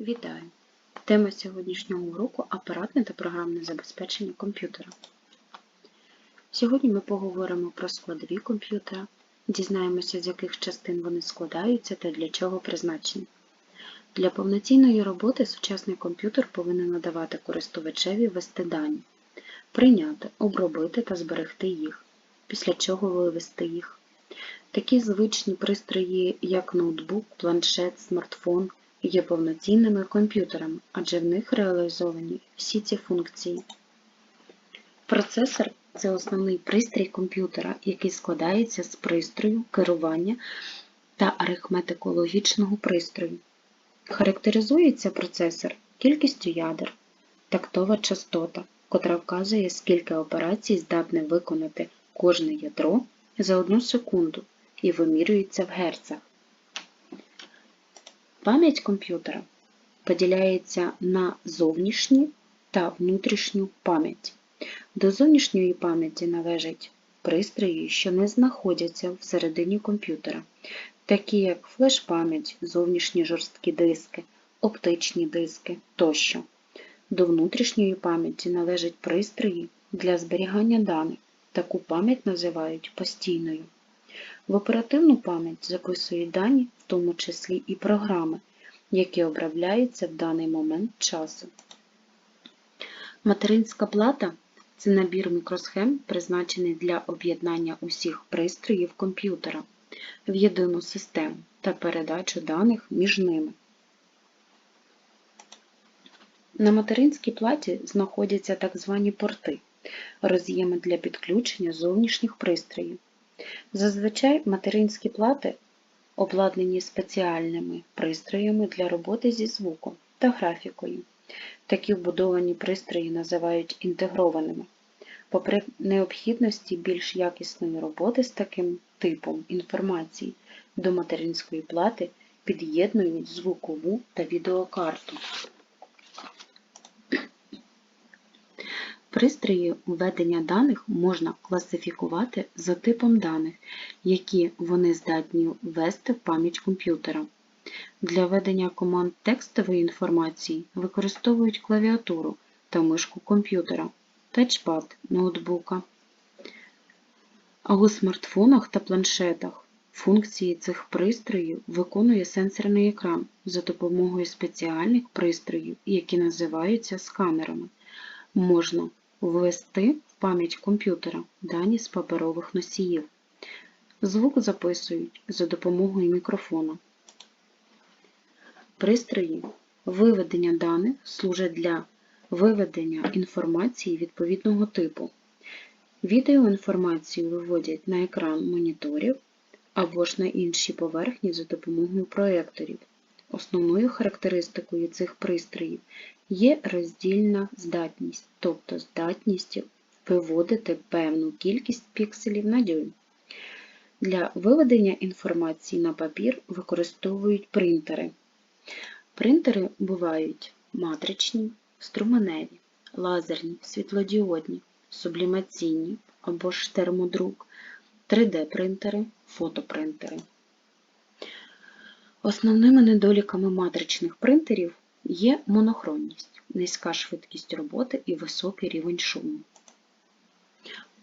Вітаю! Тема сьогоднішнього уроку апаратне та програмне забезпечення комп'ютера. Сьогодні ми поговоримо про складові комп'ютера, дізнаємося, з яких частин вони складаються та для чого призначені. Для повноцінної роботи сучасний комп'ютер повинен надавати користувачеві ввести дані, прийняти, обробити та зберегти їх, після чого вивести їх. Такі звичні пристрої, як ноутбук, планшет, смартфон, є повноцінними комп'ютерами, адже в них реалізовані всі ці функції. Процесор це основний пристрій комп'ютера, який складається з пристрою, керування та арифметико-логічного пристрою. Характеризується процесор кількістю ядер, тактова частота, котра вказує, скільки операцій здатне виконати кожне ядро за одну секунду і вимірюється в герцах. Пам'ять комп'ютера поділяється на зовнішню та внутрішню пам'ять. До зовнішньої пам'яті належать пристрої, що не знаходяться всередині комп'ютера, такі як флеш-пам'ять, зовнішні жорсткі диски, оптичні диски тощо. До внутрішньої пам'яті належать пристрої для зберігання даних. Таку пам'ять називають постійною. В оперативну пам'ять записують дані, в тому числі і програми, які обробляються в даний момент часу. Материнська плата це набір мікросхем, призначений для об'єднання усіх пристроїв комп'ютера в єдину систему та передачу даних між ними. На материнській платі знаходяться так звані порти, роз'єми для підключення зовнішніх пристроїв. Зазвичай материнські плати обладнані спеціальними пристроями для роботи зі звуком та графікою. Такі вбудовані пристрої називають інтегрованими. Попри необхідності більш якісної роботи з таким типом інформації, до материнської плати під'єднують звукову та відеокарту. Пристрої введення даних можна класифікувати за типом даних, які вони здатні ввести в пам'ять комп'ютера. Для ведення команд текстової інформації використовують клавіатуру та мишку комп'ютера, тачпад ноутбука. А у смартфонах та планшетах функції цих пристроїв виконує сенсорний екран за допомогою спеціальних пристроїв, які називаються сканерами. Можна ввести в пам'ять комп'ютера дані з паперових носіїв. Звук записують за допомогою мікрофона. Пристрої виведення даних служать для виведення інформації відповідного типу. Відеоінформацію виводять на екран моніторів або ж на інші поверхні за допомогою проєкторів. Основною характеристикою цих пристроїв є роздільна здатність, тобто здатність виводити певну кількість пікселів на дюйм. Для виведення інформації на папір використовують принтери. Принтери бувають матричні, струменеві, лазерні, світлодіодні, сублімаційні або ж термодрук, 3D-принтери, фотопринтери. Основними недоліками матричних принтерів є монохронність, низька швидкість роботи і високий рівень шуму.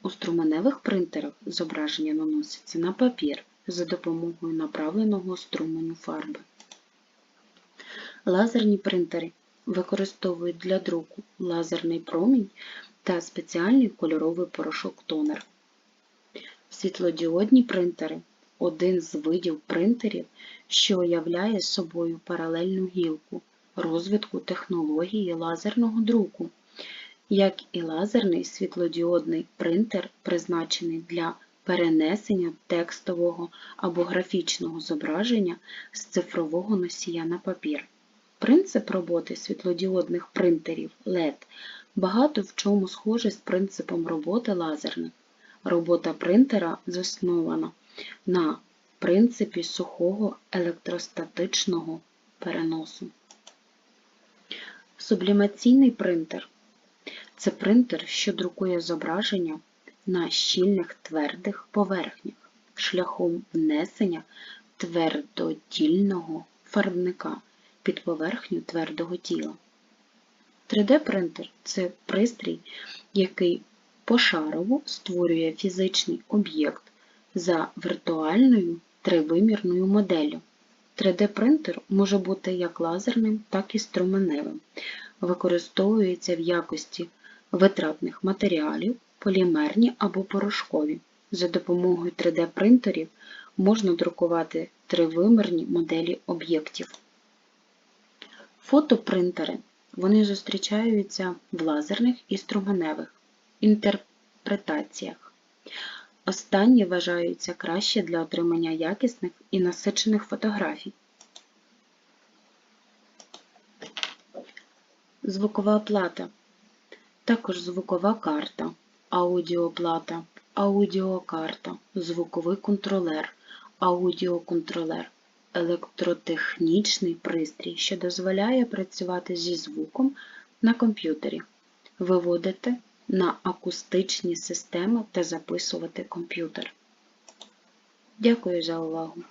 У струменевих принтерах зображення наноситься на папір за допомогою направленого струменю фарби. Лазерні принтери використовують для друку лазерний промінь та спеціальний кольоровий порошок-тонер. Світлодіодні принтери один з видів принтерів, що уявляє собою паралельну гілку розвитку технології лазерного друку, як і лазерний світлодіодний принтер, призначений для перенесення текстового або графічного зображення з цифрового носія на папір. Принцип роботи світлодіодних принтерів LED багато в чому схожий з принципом роботи лазерних. Робота принтера заснована на принципі сухого електростатичного переносу. Сублімаційний принтер це принтер, що друкує зображення на щільних твердих поверхнях шляхом внесення твердотільного фарбника, під поверхню твердого тіла. 3D-принтер це пристрій, який пошарово створює фізичний об'єкт за віртуальною тривимірною моделлю. 3D-принтер може бути як лазерним, так і струменевим. Використовується в якості витратних матеріалів, полімерні або порошкові. За допомогою 3D-принтерів можна друкувати тривимірні моделі об'єктів. Фотопринтери вони зустрічаються в лазерних і струменевих інтерпретаціях. Останні вважаються краще для отримання якісних і насичених фотографій. Звукова плата. Також звукова карта, аудіоплата, аудіокарта, звуковий контролер, аудіоконтролер, електротехнічний пристрій, що дозволяє працювати зі звуком на комп'ютері, виводити на акустичні системи та записувати комп'ютер. Дякую за увагу!